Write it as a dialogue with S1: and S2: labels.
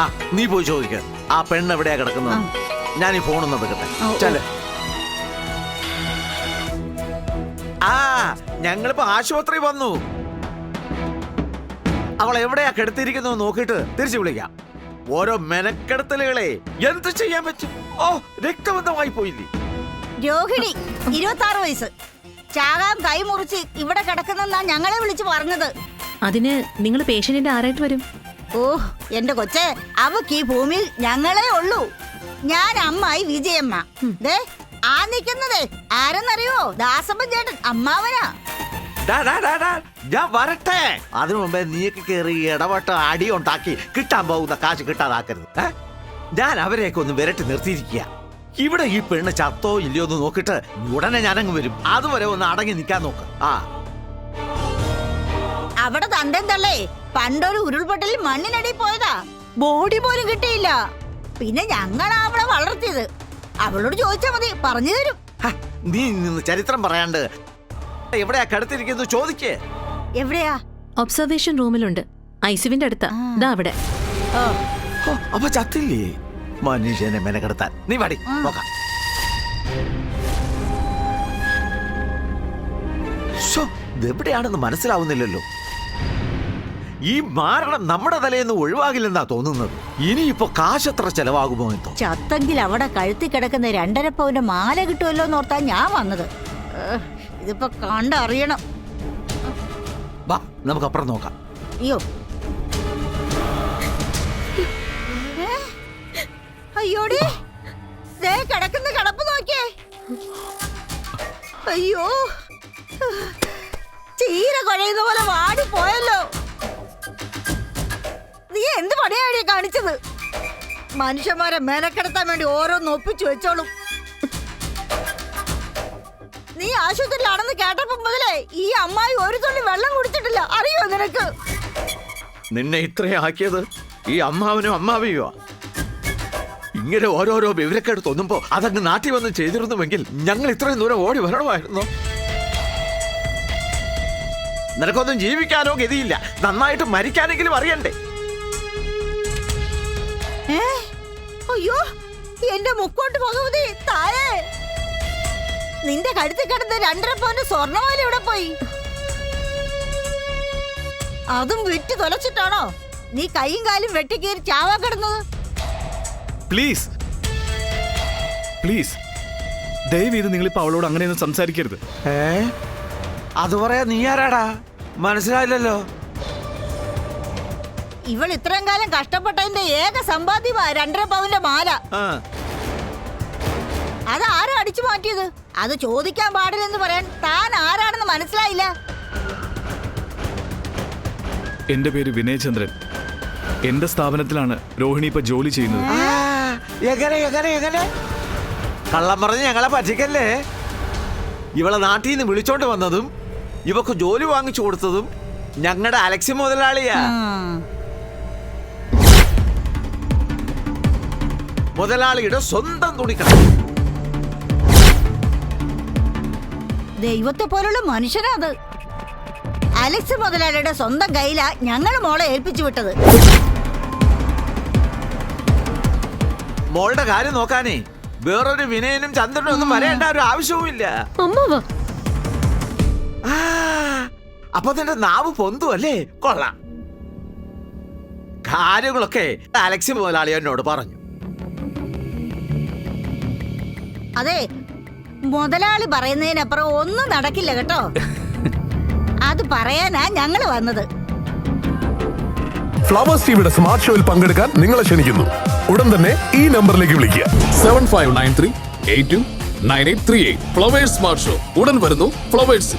S1: ആ നീ പോയി ചോദിക്ക. ആ പെണ്ണ് എവിടെയാ കിടക്കുന്നത്? ഞാൻ ഈ ഫോണൊന്ന് എടുക്കട്ടെ. ചല ആ ഞങ്ങളിപ്പോ ആശുപത്രി വന്നു. അവൾ എവിടെയാ കിടത്തിയിരിക്കുന്നത് നോക്കിയിട്ട് തിരിച്ചു വിളിക്കാം. ഓരോ മെനക്കെടുത്തലുകളെ എന്ത് ചെയ്യാൻ പറ്റും? ഓ രക്തബന്ധമായി പോയില്ലേ?
S2: രോഹിണി ഇരുപത്തി ആറ് വയസ്സ്. ചാകാൻ കൈ മുറിച്ച് ഇവിടെ കിടക്കുന്നെന്നാ ഞങ്ങളെ വിളിച്ചു പറഞ്ഞത്.
S3: അതിന് നിങ്ങൾ പേഷ്യന്റിന്റെ ആരായിട്ട് വരും?
S2: ഓ എന്റെ കൊച്ചെ അവക്ക് ഈ ഭൂമിയിൽ ഞങ്ങളെ ഉള്ളൂ. ഞാൻ അമ്മായി വിജയമ്മ. ദേ ആ നിക്കുന്നതേ ആരെന്നറിയോ ദാസമ്മൻ ചേട്ടൻ അമ്മാവനാ.
S1: ഡാ, ഡാ, ഡാ, ഡാ, ഞാൻ വരട്ടെ. അതിനു മുമ്പേ നീക്ക് കയറി ഇടപെട്ട അടി ഉണ്ടാക്കി കിട്ടാൻ പോകുന്ന കാശ് കിട്ടാതാക്കരുത്. ഏ? ഞാൻ അവരെയൊക്കെ ഒന്ന് വിരട്ടി നിർത്തിയിരിക്കുക. ഇവിടെ ഈ പെണ്ണ് ചത്തോ ഇല്ലയോ എന്ന് നോക്കിയിട്ട് ഉടനെ ഞാനങ്ങ് വരും. അതുവരെ ഒന്ന് അടങ്ങി നിൽക്കാൻ നോക്ക്. ആ.
S2: അവിടെ തന്റെ തള്ളേ. പണ്ടൊരു ഉരുൾപൊട്ടലിൽ മണ്ണിനടി പോയതാ. ബോഡി പോലും കിട്ടിയില്ല. പിന്നെ ഞങ്ങളാ അവളെ വളർത്തിയത്. അവളോട് ചോദിച്ചാ മതി പറഞ്ഞു തരും.
S1: ഹ, നീ നിന്ന് ചരിത്രം പറയാണ്ട്. എവിടെയാ കിടത്തിരിക്കുന്നത് ചോദിക്കേ
S2: എവിടെയാ?
S3: ഒബ്സർവേഷൻ റൂമിലുണ്ട്. ഐസിവിന്റെ അടുത്താ.
S2: ആ.
S3: ദാ അവിടെ.
S2: ഓ.
S1: ഹോ, അപ്പൊ ചത്തില്ലേ? മനുഷ്യനെ മെനക്കെടുത്താൻ നീ പാടി. നോക്കാം ശ്ശോ, ഇതെവിടെയാണെന്ന് മനസ്സിലാവുന്നില്ലല്ലോ. ഈ മാരണം നമ്മുടെ തലേന്ന് ഒഴിവാകില്ലെന്നാ തോന്നുന്നത്. ഇനിയിപ്പോ കാശത്ര ചെലവാകുമോ എന്തോ?
S2: ചത്തെങ്കിൽ അവിടെ കഴുത്തി കിടക്കുന്ന രണ്ടര പൗന്റെ മാല കിട്ടുമല്ലോ എന്നോർത്താ ഞാൻ വന്നത്. ഏഹ്, ഇതിപ്പോ കണ്ടറിയണം.
S1: വാ നമുക്ക് അപ്പുറം നോക്കാം.
S2: അയ്യോ. ഏ? അയ്യോടി. ദേ കിടക്കുന്ന കിടപ്പ് നോക്കിയേ. അയ്യോ. ചീര കുഴയുന്ന പോലെ വാടി പോയല്ലോ. എന്ത് പണിയാണ് കാണിച്ചത്? മനുഷ്യന്മാരെ മെനക്കെടുത്താൻ വേണ്ടി ഓരോന്ന് ഒപ്പിച്ചു വെച്ചോളും. നീ ആശുപത്രിയിലാണെന്ന് കേട്ടപ്പോ മുതലേ ഈ അമ്മായി ഒരു തുള്ളി വെള്ളം കുടിച്ചിട്ടില്ല. അറിയോ നിനക്ക്?
S1: നിന്നെ ഇത്രയാക്കിയത് ഈ അമ്മാവനും അമ്മാവിയോ ഇങ്ങനെ ഓരോരോ വിവരക്കേട് തോന്നുമ്പോ അതങ്ങ് നാട്ടിൽ വന്ന് ചെയ്തിരുന്നുവെങ്കിൽ ഞങ്ങൾ ഇത്രയും ദൂരം ഓടി വരണമായിരുന്നു? നിനക്കൊന്നും ജീവിക്കാനോ ഗതിയില്ല. നന്നായിട്ട് മരിക്കാനെങ്കിലും അറിയണ്ടേ?
S2: അയ്യോ എന്റെ മുക്കോട്ട് ഭഗവതി താഴെ. നിന്റെ കഴുത്തിൽ കിടന്ന് രണ്ടര പവന്റെ സ്വർണമാല എവിടെ പോയി? അതും വിറ്റ് തൊലച്ചിട്ടാണോ? നീ കൈയും കാലും വെട്ടിക്കേറി ചാവാ കിടന്നത്?
S4: പ്ലീസ് പ്ലീസ് ദയവീത് നിങ്ങൾ നിങ്ങളിപ്പോ അവളോട് അങ്ങനെയൊന്നും സംസാരിക്കരുത്.
S1: ഏ? അത് പറയാ നീ ആരാടാ? മനസ്സിലായില്ലല്ലോ.
S2: ഇവൾ ഇത്രയും കാലം കഷ്ടപ്പെട്ടതിന്റെ ഏക സമ്പാദ്യമാ രണ്ടര പവന്റെ മാല.
S1: ആ.
S2: അത് ആരാ അടിച്ചു മാറ്റിയത്? അത് ചോദിക്കാൻ പാടില്ലെന്ന് പറയാൻ താൻ ആരാണെന്ന് മനസ്സിലായില്ല.
S4: എന്റെ പേര് വിനയചന്ദ്രൻ. എന്റെ സ്ഥാപനത്തിലാണ് രോഹിണി ഇപ്പൊ ജോലി ചെയ്യുന്നത്.
S1: ആ, എങ്ങനെ എങ്ങനെ എങ്ങനെ? കള്ളം പറഞ്ഞ് ഞങ്ങളെ പറ്റിക്കല്ലേ? ഇവളെ നാട്ടിൽ നിന്ന് വിളിച്ചോണ്ട് വന്നതും ഇവക്ക് ജോലി വാങ്ങിച്ചു കൊടുത്തതും ഞങ്ങളുടെ അലക്സി മുതലാളിയാ. മുതലാളിയുടെ സ്വന്തം തുണിക്കട
S2: ദൈവത്തെ പോലുള്ള മനുഷ്യനാ അത്. അലക്സ് മുതലാളിയുടെ സ്വന്തം കയ്യിലാ ഞങ്ങൾ മോളെ ഏൽപ്പിച്ചു വിട്ടത്.
S1: മോളുടെ കാര്യം നോക്കാനേ വേറൊരു വിനയനും ചന്ദ്രനും ഒന്നും വരേണ്ട ഒരു ആവശ്യവുമില്ല.
S3: അമ്മാവാ
S1: ആ, അപ്പൊ നിന്റെ നാവ് പൊന്തു അല്ലേ? കൊള്ളാം. കാര്യങ്ങളൊക്കെ അലക്സി മുതലാളി എന്നോട് പറഞ്ഞു.
S2: അതെ മുതലാളി പറയുന്നതിനപ്പുറം ഒന്നും നടക്കില്ല കേട്ടോ. അത് പറയാനാ ഞങ്ങൾ വന്നത്.
S5: ഫ്ലവേഴ്സ് ടിവിയുടെ സ്മാർട്ട് ഷോയിൽ പങ്കെടുക്കാൻ നിങ്ങളെ ക്ഷണിക്കുന്നു. ഉടൻ തന്നെ ഈ നമ്പറിലേക്ക് വിളിക്കുക.
S6: Seven five nine three eight two nine eight three eight Flowers smart show ഉടൻ വരുന്നു ഫ്ലവേഴ്സ്